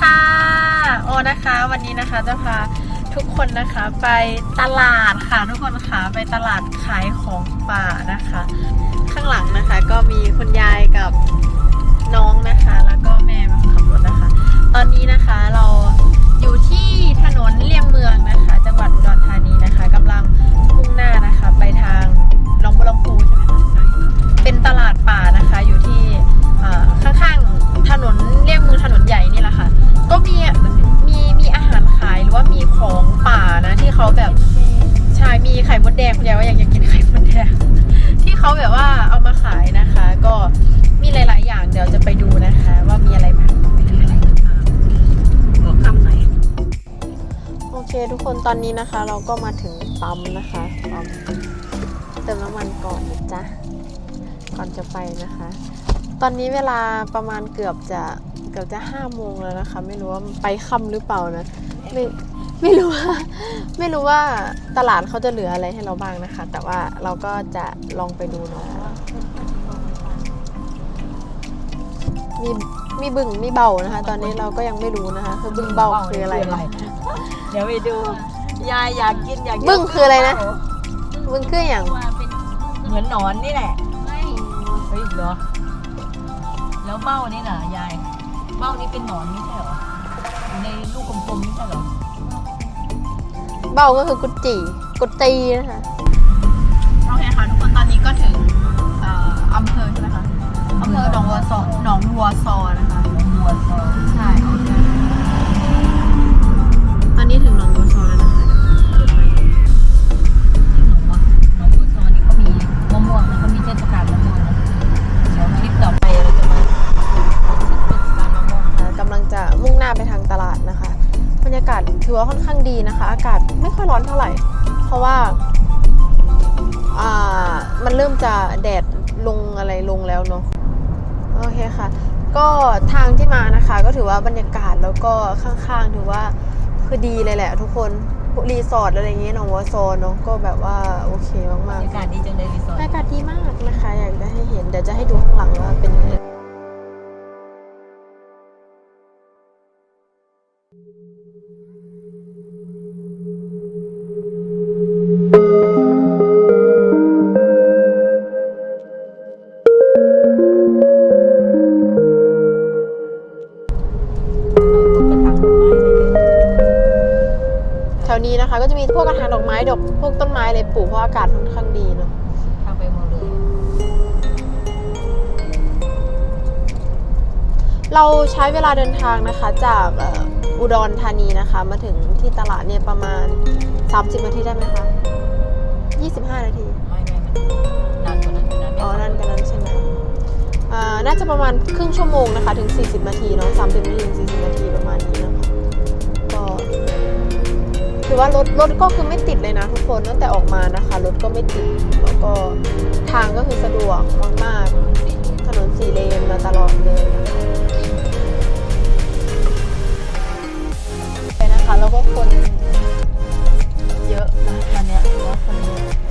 ค่ะ โอนะคะ วันนี้นะคะจะพาทุกคนนะคะไปตลาดค่ะทุกคนค่ะไปตลาดขายของป่านะคะ ข้างหลังนะคะก็มีคุณยายกับน้องนะคะ แล้วก็แม่มาขับรถนะคะ ตอนนี้นะคะเราอยู่ที่ถนนเลี่ยงเมืองนะคะ จังหวัดอุดรธานีนะคะกำลังมุ่งหน้านะคะ ไปทางหนองบัวลำพูใช่ไหมคะใช่เป็นตลาดป่านะคะอยู่ที่ข้างๆถนนเลี่ยงเมืองถนนใหญ่นี่แหละค่ะ ก็มีมีมีอาหารขายหรือว่ามีของป่านะ ที่เขาแบบใช่มีไข่มดแดงคุณยายว่าอยากอยากกินไข่มดแดงที่เขาแบบว่าเอามาขายนะคะ ก็มีหลาย ๆ อย่างเดี๋ยวจะไปดูนะคะ ว่ามีอะไรบ้างบอกคำไหนโอเคทุกคนตอนนี้นะคะ เราก็มาถึงปั๊มนะคะปั๊มเติมน้ำมันก่อนนะจ๊ะก่อนจะไปนะคะ ตอนนี้เวลาประมาณเกือบจะเกือบจะห้าโมงแล้วนะคะ ไม่รู้ว่าไปค่ำหรือเปล่านะไม่ไม่รู้ว่าไม่รู้ว่าตลาดเขาจะเหลืออะไรให้เราบ้างนะคะ แต่ว่าเราก็จะลองไปดูเนาะมีมีบึงมีเบานะคะ ตอนนี้เราก็ยังไม่รู้นะคะคือบึงเบาคืออะไรเดี๋ยวไปดูยายอยากกินอยากกินบึ้งคืออะไรนะบึงคืออย่างว่าเป็นเหมือนหนอนนี่แหละไม่เฮ้ยเหรอแล้วเบ้านี่น่ะยาย เบ้านี่เป็นหนอนไม่ใช่เหรออยู่ในลูกกลมๆไม่ใช่เหรอ เบาก็คือกุจีกุตีนะคะโอเคค่ะทุกคนตอนนี้ก็ถึงเอ่ออำเภอใช่ไหมคะอำเภอหนองวัวซอหนองวัวซอนะคะบัวซอ ใช่ ตอนนี้ถึง งจะมุ่งหน้าไปทางตลาดนะคะ บรรยากาศถือว่าค่อนข้างดีนะคะ อากาศไม่ค่อยร้อนเท่าไหร่ เพราะว่าอ่ามันเริ่มจะแดดลงอะไรลงแล้วเนาะโอเคค่ะ ก็ทางที่มานะคะ ก็ถือว่าบรรยากาศแล้วก็ข้างๆถือว่าคือดีเลยแหละทุกคนรีสอร์ทอะไรอย่างเงี้ยหนองวัวซอเนาะก็แบบว่าโอเคบรมากรยากาศดีจังเลยรีสอร์ๆบรทรยากาศดีมากนะคะ อยากจะให้เห็นเดี๋ยวจะให้ดูข้างหลังว่าเป็นยังไง มีพวกกระถางดอกไม้ดอกพวกต้นไม้อะไรปลูกเพราะอากาศค่อนข้างดีเนาะทางไปหมดเลย เราใช้เวลาเดินทางนะคะ จากเอ่ออุดรธานีนะคะ มาถึงที่ตลาดเนี่ยประมาณ 30 นาทีได้ไหมคะ 25 นาที ไม่ไม่มันนานกว่านั้นอยู่นะไม่อ๋อนั่นกันนั้นใช่ไหมอ่าน่าจะประมาณครึ่งชั่วโมงนะคะ ถึง 40 นาทีเนาะ30 นาทีถึง40 นาทีประมาณนี้นะคะก็ถือ ว่ารถรถก็คือไม่ติดเลยนะทุกคนตั้งแต่ออกมานะคะรถก็ไม่ติดแล้วก็ทางก็คือสะดวกมากๆถนนสี่เลนมาตลอดเลยนะคะแล้วก็คนเยอะนะตอนนี้ว่าคนเยอะ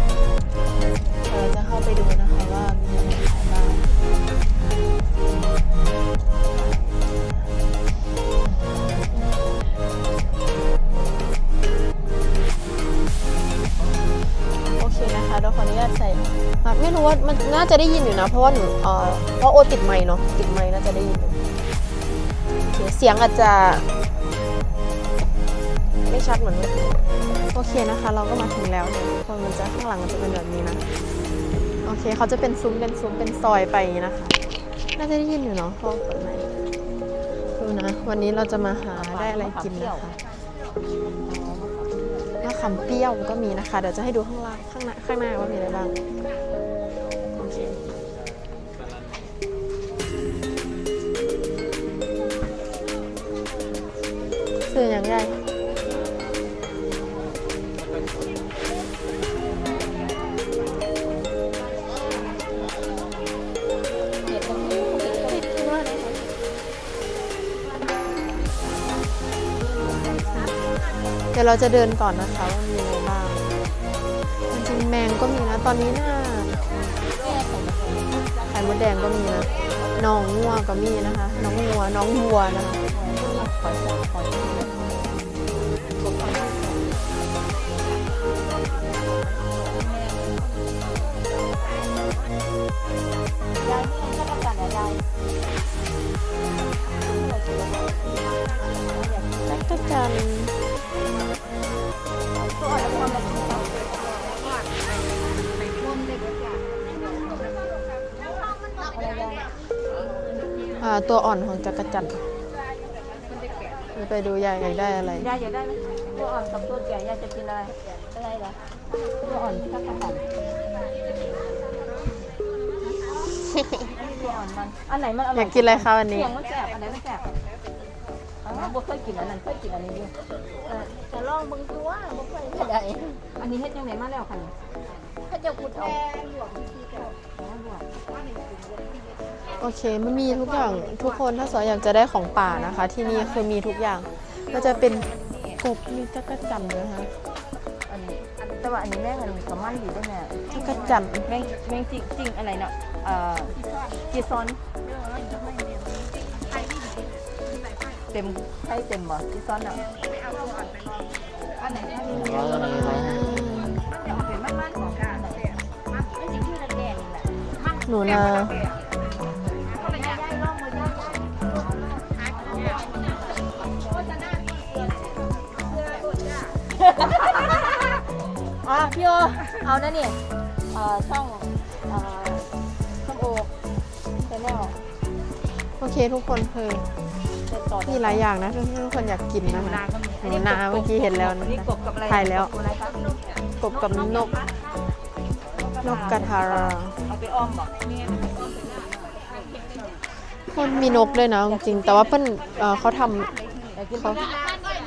จะได้ยินอยู่นะ เพราะว่าหนูเออเพราะโอติดไมค์เนาะติดไมค์น่าจะได้ยินอยู่โอเสียงอาจจะ ไม่ชัดเหมือนเมื่อกี้โอเคนะคะ เราก็มาถึงแล้วเนี่ยทุกคนมันจะข้างหลังมันจะเป็นแบบนี้นะโอเคเขาจะเป็นซุ้มเป็นซุ้มเป็นซอยไปอย่างนี้นะคะ น่าจะได้ยินอยู่เนาะเพราะเปิดไมค์ดูนะวันนี้เราจะมาหาได้อะไรกินนะคะมะขามเปรี้ยวก็มีนะคะ เดี๋ยวจะให้ดูข้างล่างข้างหน้าข้างหน้าว่ามีอะไรบ้าง โอเคซื้ออย่างไรเดี๋ยวเราจะเดินก่อนนะคะว่ามีอะไรบ้าง จริงๆแมงก็มีนะ ตอนนี้น่า ดแดงก็มีนะน้องงัวก็มีนะคะน้องงัวน้องวัวนะคะ ตัวอ่อนของจักรจันทร์ไปดูยายอยากได้อะไร ยายอยากได้ไหมตัวอ่อนกับตัวแก่ยายจะกินอะไร อะไรเหรอ ตัวอ่อนที่ทักกระสันตัวอ่อนมัน อันไหนมันอร่อยอยากกินอะไรคะวันนี้เสียงมันแสบอันไหนมันแสบอ๋อบ่เคยกินอันนั้นเคยกินอันนี้อยู่เออจะลองเบิ่งดูว่าบ่เคยเฮ็ดได้อันนี้เฮ็ดยังไงมาแล้วค่ะนี่ถ้าจะขุดเอา โอเคมันมีทุกอย่างทุกคนถ้าสอยอยากจะได้ของป่านะคะ ที่นี่คือมีทุกอย่างก็จะเป็นกบมีจักรจันทร์ด้วยนะคะอันนี้อันแต่ว่าอันนี้แม่งอันนี้ก็มันดีด้วยแม่จักรจันทร์แม่งแม่งจริงจริงอะไรเนาะเอ่อจีซอนเต็มให้เต็มบ่จีซอนอะอันไหนอันนี้เป็นมันๆของกันมันสิคือแดงๆแหละหนูนา อะพี่โอเอานะนี่เอ่อช่องเอ่อช่องโอชแนลโอเคทุกคนคือเด็ดต่อมีหลายอย่างนะที่ทุกคนอยากกินนะคะหนูนาเมื่อกี้เห็นแล้วนะนี่กบกับอะไรถ่ายแล้ว กบอะไรครับกบกับนกนกกระทาราเอาไปอ้อมบ่มันมีนกด้วยนะจริงๆแต่ว่าเพิ่นเอ่อเขาทำอยากกินเขา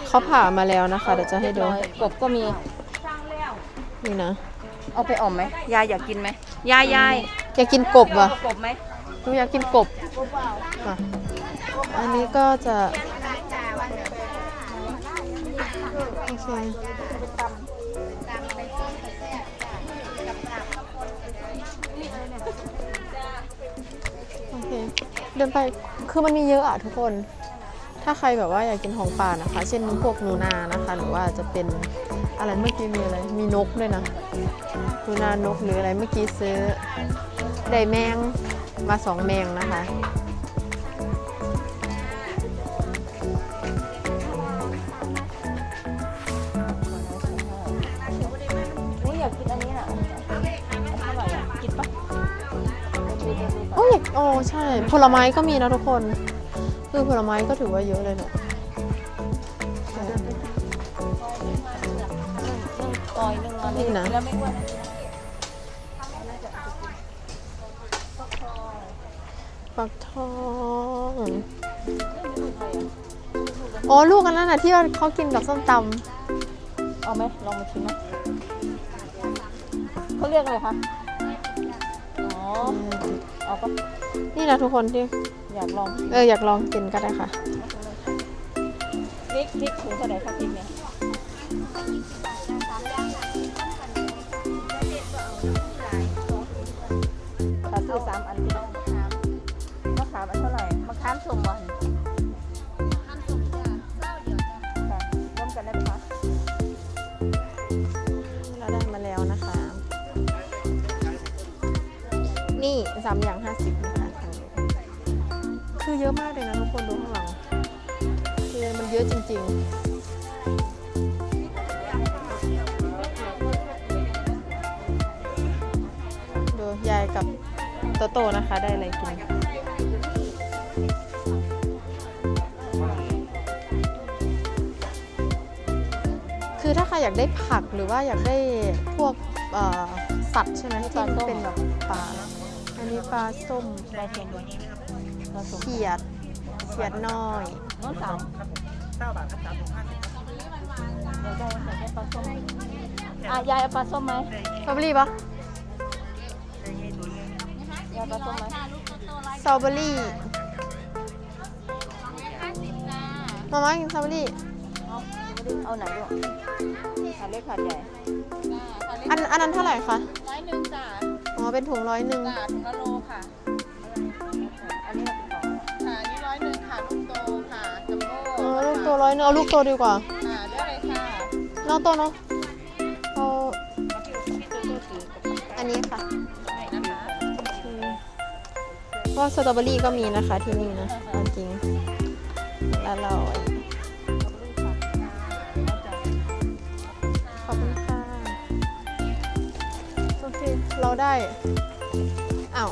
เขาผ่ามาแล้วนะคะเดี๋ยวจะให้ดูกบก็มี นี่นะเอาไปอ่อมไหมยายอยากกินไหมยายยายอยากกินกบว่ะเอากบไหมหนูอยากกินกบอะอันนี้ก็จะโอเคโอเคเดินไปคือมันมีเยอะอะทุกคน ถ้าใครแบบว่าอยากกินของป่านะคะ เช่นพวกหนูนานะคะ หรือว่าจะเป็น อะไรเมื่อกี้มีอะไร มีนกด้วยนะหนูนานกหรืออะไรเมื่อกี้ซื้อ ไดแมงมาสองแมงนะคะอุ้ยอยากกินอันนี้น่ะอันนี้อันนี้เท่าไหร่อะกินปะดูดูดูโอ้ยโอ้ใช่ ผลไม้ก็มีนะทุกคน คือผลไม้ก็ถือว่าเยอะเลยเนี่ย ซอยหนึ่งอันนี่นะ แล้วไม่อ้วนฟักทองอ๋อลูกกันนั่นน่ะที่ว่าเขากินกับส้มตเอาไหมลองมาชิมไหมเขาเรียกอะไรคะอ๋อำเอาปะนี่นะทุกคนที่อยากลองเอออยากลองกินก็ได้ค่ะ พริกพริกถุงเท่าไหร่คะพริกเนี่ย ซื้อสามอันที่มะขามมะขามอันเท่าไหร่มะขามส้มบ่อนค่ะร่วมกันได้ไหมคะเราได้มาแล้วนะคะ นี่สามอย่างห้าสิบนะคะทางนี้คือเยอะมากเลยนะทุกคนดูข้างหลังคือมันเยอะจริง ๆ โตโตนะคะได้อะไรกินคือถ้าใครอยากได้ผักหรือว่าอยากได้พวกเอ่อสัตว์ใช่ไหมที่มันเป็นแบบปลาอันนี้ปลาส้มได้เพียงวันนี้เราส่งเขียดเขียดน้อยน้องสามเก้าบาทครับสามห้าสิบเดี๋ยวได้ใส่ได้ปลาส้มอะยายเอาปลาส้มไหมสตรอเบอรี่ปะ ยายเอาปลาส้มไหมสตรอเบอรี่มาม่ากินสตรอเบอรี่เอาเอาไหนลูกขาดเล็กขาดใหญ่อันอันนั้นเท่าไหร่คะร้อยหนึ่งจ้ะอ๋อเป็นถุงร้อยหนึ่งจ้ะถุงละโลค่ะอันนี้เราเป็นของค่ะอันนี้ร้อยหนึ่งค่ะลูกโตค่ะจัมโบ้อ๋อลูร้อยหนึงเอาลูกโตดีกว่าอ่าได้เลยค่ะน้องโตเนาะเอาอันนี้ค่ะ เพราะว่าสตรอเบอรี่ก็มีนะคะที่นี่นะเอาจริงละร้อยขอบคุณค่ะโอเคเราได้อ้าว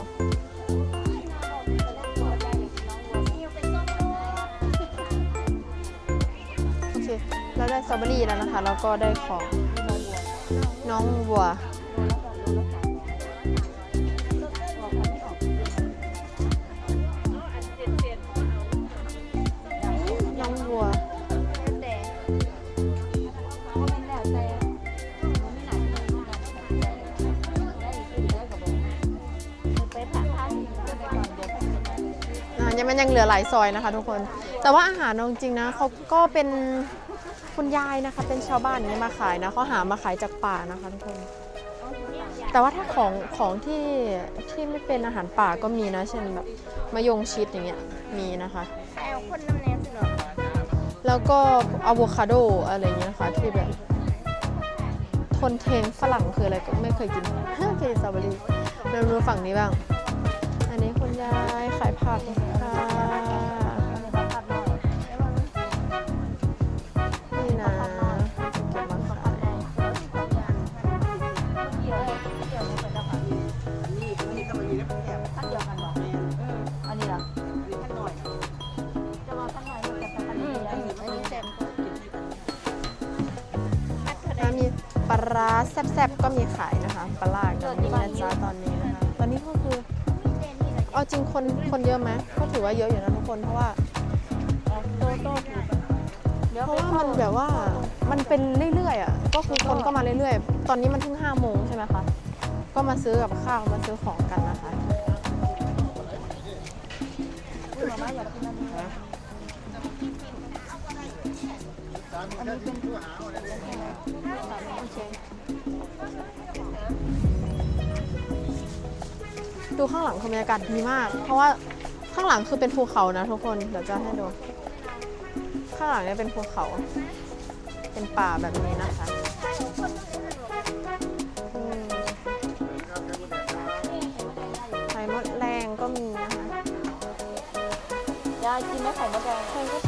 โอเคเราได้สตรอเบอรี่แล้วนะคะ แล้วก็ได้ของน้องวัว ยังเหลือหลายซอยนะคะ ทุกคน แต่ว่าอาหารจริงๆนะเขาก็เป็นคุณยายนะคะ เป็นชาวบ้านนี้มาขายนะเขาหามาขายจากป่านะคะทุกคน แต่ว่าถ้าของของที่ที่ไม่เป็นอาหารป่าก็มีนะ เช่นแบบมะยงชิดอย่างเงี้ยมีนะคะแอลคนน้ำแน่สิหรอแล้วก็อะโวคาโดอะไรเงี้ยค่ะที่แบบทนเทนฝรั่งคืออะไรก็ไม่เคยกินเคยสตรอเบอรี่เราดูฝั่งนี้บ้าง อันนี้คุณยายขายผัก ร้าแซ่บๆ ก็มีขายนะคะ ปลาร้ากับนี่นะจ๊ะตอนนี้นะคะตอนนี้ก็คือ เอาจริงคนคนเยอะไหมก็ถือว่าเยอะอยู่นะทุกคน เพราะว่าโตโต้เดี๋ยวเพไปราะว่าเข้ามันแบบว่ามันเป็นเรื่อยๆอะ ก็คือคนก็มาเรื่อยๆ ตอนนี้มันเพิ่งห้าโมงใช่ไหมคะ ก็มาซื้อกับข้าวมาซื้อของกันนะคะอุ้ยมาม่าอยากกินอันนี้อันนี้เป็น ดูข้างหลังคือบรรยากาศดีมาก เพราะว่าข้างหลังคือเป็นภูเขานะทุกคนเดี๋ยวจะให้ดู ข้างหลังเนี่ยเป็นภูเขา เป็นป่าแบบนี้นะคะไข่มดแรงก็มีนะคะยายกินไหมไข่มดแดงไข่มดแดง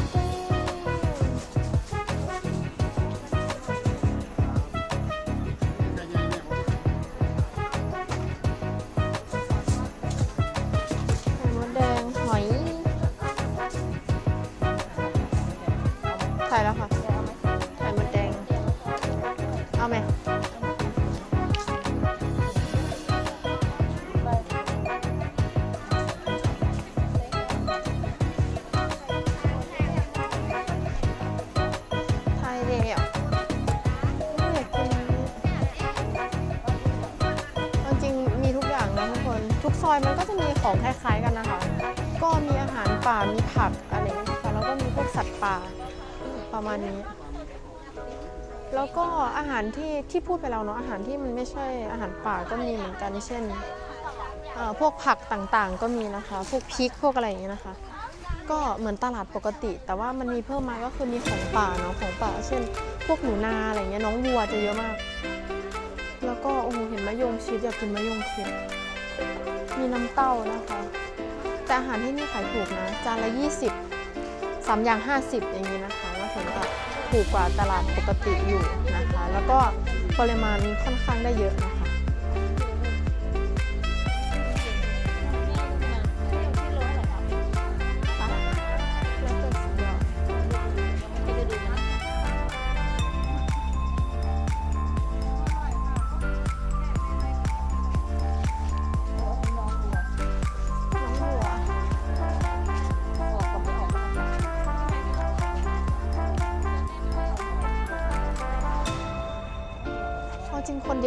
ทุกซอยมันก็จะมีของคล้ายๆกันนะคะ ก็มีอาหารป่ามีผักอะไรอย่างเงี้ยค่ะแล้วก็มีพวกสัตว์ป่าประมาณนี้ แล้วก็อาหารที่ที่พูดไปแล้วเนาะอาหารที่มันไม่ใช่อาหารป่าก็มีเหมือนกันเช่นพวกผักต่างๆก็มีนะคะ พวกพริกพวกอะไรอย่างเงี้ยนะคะ ก็เหมือนตลาดปกติ แต่ว่ามันมีเพิ่มมาก็คือมีของป่าเนาะของป่า เช่น พวกหนูนาอะไรเงี้ยน้องวัวจะเยอะมาก แล้วก็โอ้โหเห็นมะยงชิดอยากกินมะยงชิด มีน้ำเต้านะคะ แต่อาหารที่นี่ขายถูกนะ จานละ 20สามอย่าง 50 อย่างนี้นะคะก็ถือว่าถูกกว่าตลาดปกติอยู่นะคะ แล้วก็ปริมาณค่อนข้างได้เยอะนะคะ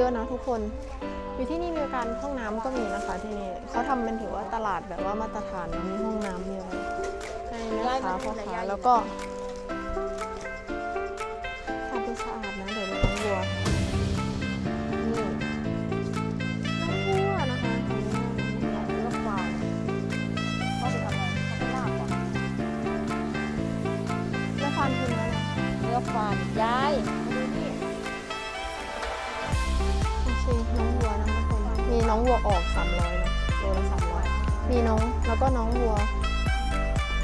อะนะทุกคน อยู่ที่นี่มีการห้องน้ำก็มีนะคะที่นี่เขาทำเป็นถือว่าตลาดแบบว่ามาตรฐานนะมีห้องน้ำมีอะไรให้แม่ค้าพ่อค้าแล้วก็ทำเป็นสะอาดนะเดี๋ยวดูน้องวัวนี่น้องวัวนะคะแล้วควายเขาไปทำอะไรเขาไปลาบก่อนแล้วความทิ้งไว้ยาย มีน้องแล้วก็น้องวัว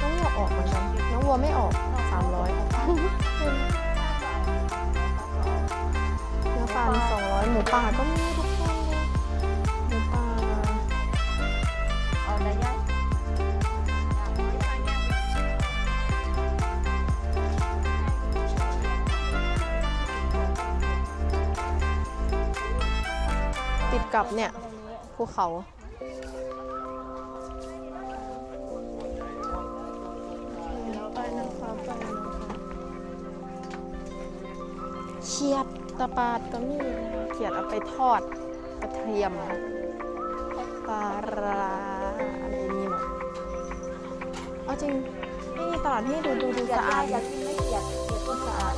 น้องวัวออกเหมือนกันน้องวัวไม่ออกสามร้อยเนื้อปลาสองร้อยหมูป่าก็มีทุกคนเลยหมูป่าเอาได้ยายติดกับเนี่ยภูเขา เขียดตะปาดก็มีนะคะเขียดเอาไปทอดกระเทียมปลาร้าอะไรนี่หมดเอาจริงนี่ตลาดที่ดูดูดูเกียสะดอาดอยากกินไม่เกียดเกียดต้นสะอาด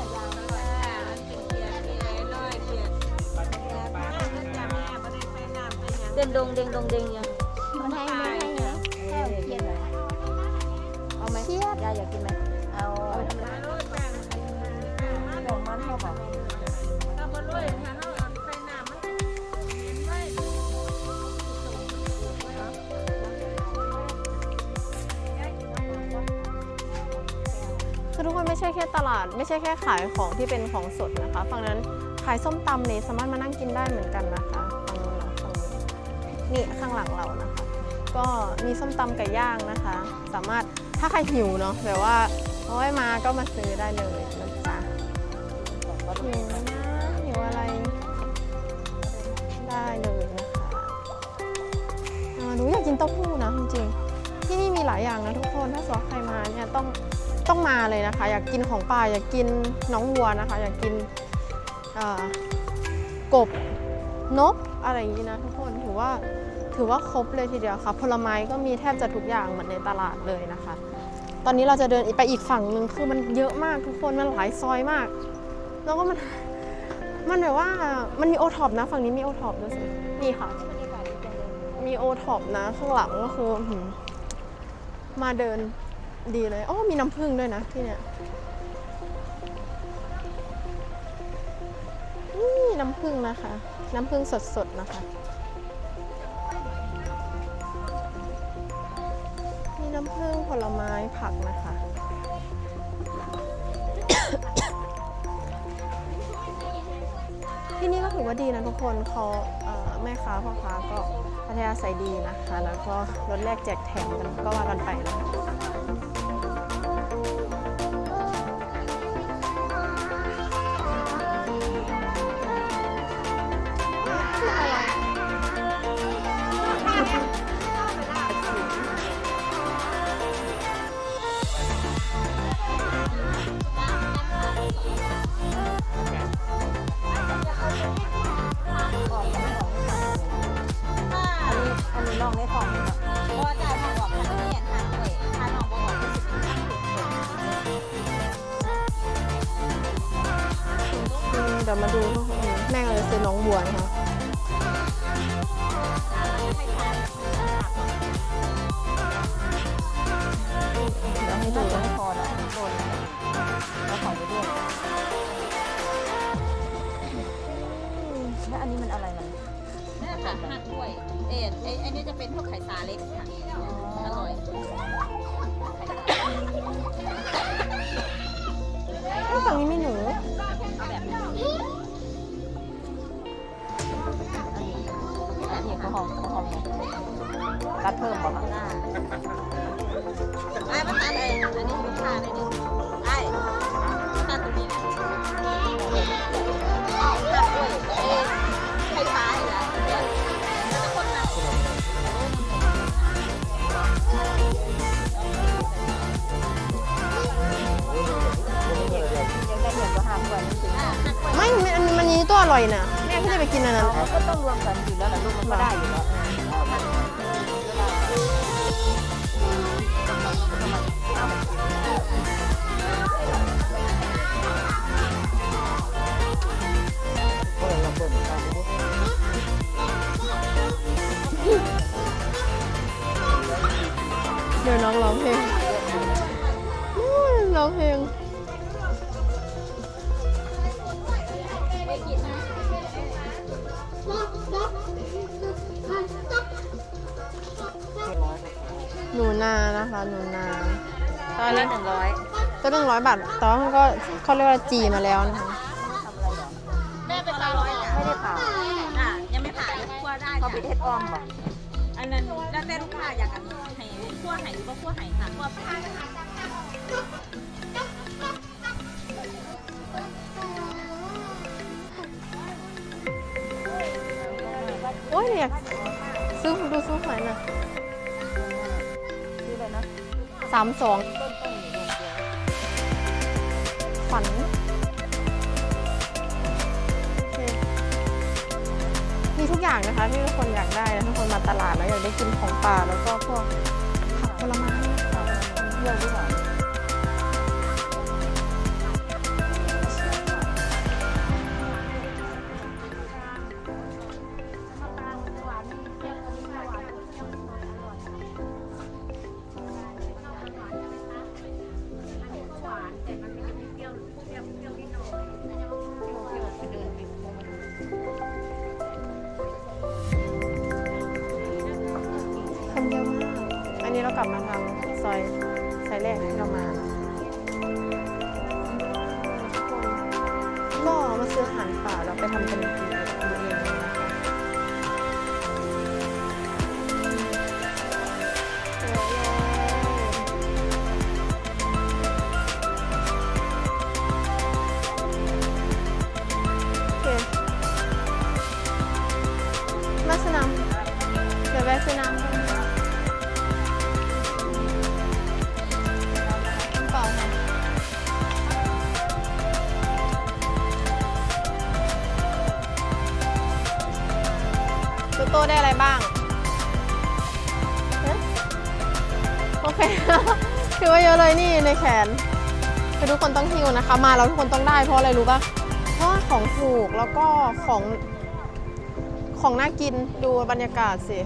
เด่นดงเด่งดงเด่งยังมันให้ไม่ให้นะแค่เขียนเอาไหมเขียดยายอยากกินไหมเอาเอาไปทำอะไร ช่แค่ตลาด ไม่ใช่แค่ขายของที่เป็นของสดนะคะฝั่งนั้นขายส้มตำนี่สามารถมานั่งกินได้เหมือนกันนะคะฝั่งนู้นนะฝั่งนี้นี่ข้างหลังเรานะคะ ก็มีส้มตำไก่ย่างนะคะ สามารถถ้าใครหิวเนาะแบบว่าโอ้ยมาก็มาซื้อได้เลยนะจ๊ะหิวนะหิวอะไร ได้เลยนะคะอ่าหนูอยากกินเต้าหู้นะจริงๆที่นี่มีหลายอย่างนะทุกคนถ้าสมมติใครมาเนี่ยต้อง ต้องมาเลยนะคะ อยากกินของป่าอยากกินน้องวัวนะคะ อยากกินกบนกอะไรอย่างนี้นะทุกคนถือว่าถือว่าครบเลยทีเดียวค่ะ ผลไม้ก็มีแทบจะทุกอย่างเหมือนในตลาดเลยนะคะ ตอนนี้เราจะเดินไปอีกฝั่งหนึ่งคือมันเยอะมากทุกคนมันหลายซอยมาก แล้วก็มันมันแบบว่ามันมีโอท็อปนะฝั่งนี้มีโอท็อปด้วยสินี่ค่ะ มีโอท็อปนะข้างหลังก็คือมาเดิน ดีเลย โอ๋อมีน้ำผึ้งด้วยนะที่เนี่ยนี่น้ำผึ้งนะคะ น้ำผึ้งสดๆนะคะ มีน้ำผึ้งผลไม้ผักนะคะ ที่นี่ก็ถือว่าดีนะทุกคนเขา แม่ค้าพ่อค้าก็พัทยาใส่ดีนะคะ แล้วก็ลดแลกแจกแถมกันก็ว่ากันไปนะคะอัน นี้น้องได้องเนาะว่าจ่ายทางบอกทางนี้ทางเวยทางออกบอกว่านสิบทางถูกเดี๋ยวมาดูแม่ก็จะซื้อน้องบัวนะคะ ร่อยนะแม่ก็จะไปกินอันนั้นก็ต้องรวมกันอยู่แล้วล่ะลูกมันก็ได้อยู่แล้วเดี๋ยวน้องร้องเพลงนู่นร้องเพลง นูนานะคะ หนูนาตอนละหนึ่งร้อยก็หนึ่งร้อยบาทแต่ว่ามันก็เขาเรียกว่าจีมาแล้วนะคะแม่ไปตาร้อยไม่ได้เป่าอะยังไม่ผ่าเลยคั่วได้เขาไปเฮ็ดออมบ่อันนั้นแล้วแต่ลูกค้าอยากกันให้คั่วไห่หรือว่าคั่วไห่ค่ะคั่วผ้าโอ้ยเนี่ยซื้อดูซื้อหอยหน่อยซื้อไปนะ สามสองต้นต้นอยู่เดียวฝันโอเคมีทุกอย่างนะคะที่ทุกคนอยากได้นะทุกคนมาตลาดแล้วอยากได้กินของป่าแล้วก็พวกผักผลไม้นะคะเที่ยวดีกว่า องฮิวนะคะ มาแล้วทุกคนต้องได้เพราะอะไรรู้ปะเพราะว่าของถูกแล้วก็ของของน่ากินดูบรรยากาศสิ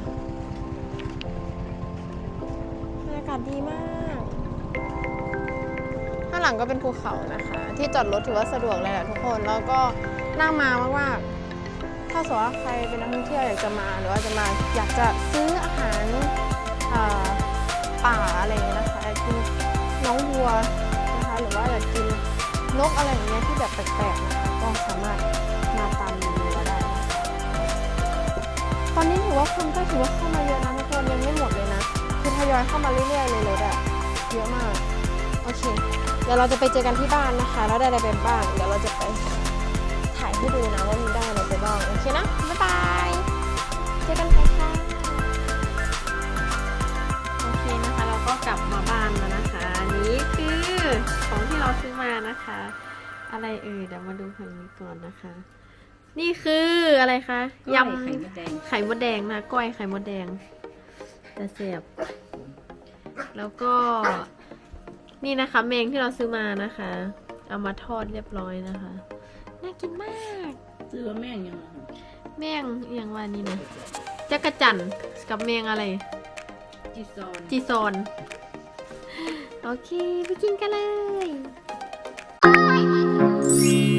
บรรยากาศดีมาก ข้างหลังก็เป็นภูเขานะคะ ที่จอดรถถือว่าสะดวกเลยแหละทุกคนแล้วก็น่ามามากๆ ถ้าสมมติว่าใครเป็นนักท่องเที่ยวอยากจะมาหรือว่าจะมาอยากจะซื้ออาหารป่าอะไรอย่างเงี้ยนะคะอยากกินน้องวัว หรือว่าอยากกินนกอะไรอย่างเงี้ยที่แบบแปลกๆนะก็สามารถมาตามรีวิวเราได้นะคะตอนนี้ถือว่าคนก็ถือว่าเข้ามาเยอะนะทุกคนยังไม่หมดเลยนะ คือทยอยเข้ามาเรื่อยๆเลยรถอะเยอะมาก โอเค เดี๋ยวเราจะไปเจอกันที่บ้านนะคะ แล้วได้อะไรไปบ้าง เดี๋ยวเราจะไปถ่ายให้ดูนะว่ามีได้อะไรไปบ้าง โอเคนะ บ๊ายบาย นะคะ อะไรเอ่ยเดี๋ยวมาดูฝั่งนี้ก่อนนะคะ นี่คืออะไรคะยำไข่มดแดงไข่มดแดงนะก้อยไข่มดแดงแต่เสียบ แล้วก็นี่นะคะเมงที่เราซื้อมานะคะ เอามาทอดเรียบร้อยนะคะน่ากินมากซื้อว่าแม่งยังไงแมงอหย่างว่านี่นะจักระจันกับเมงอะไร จีซอนจีซอนโอเค ไปกินกันเลย Thank you.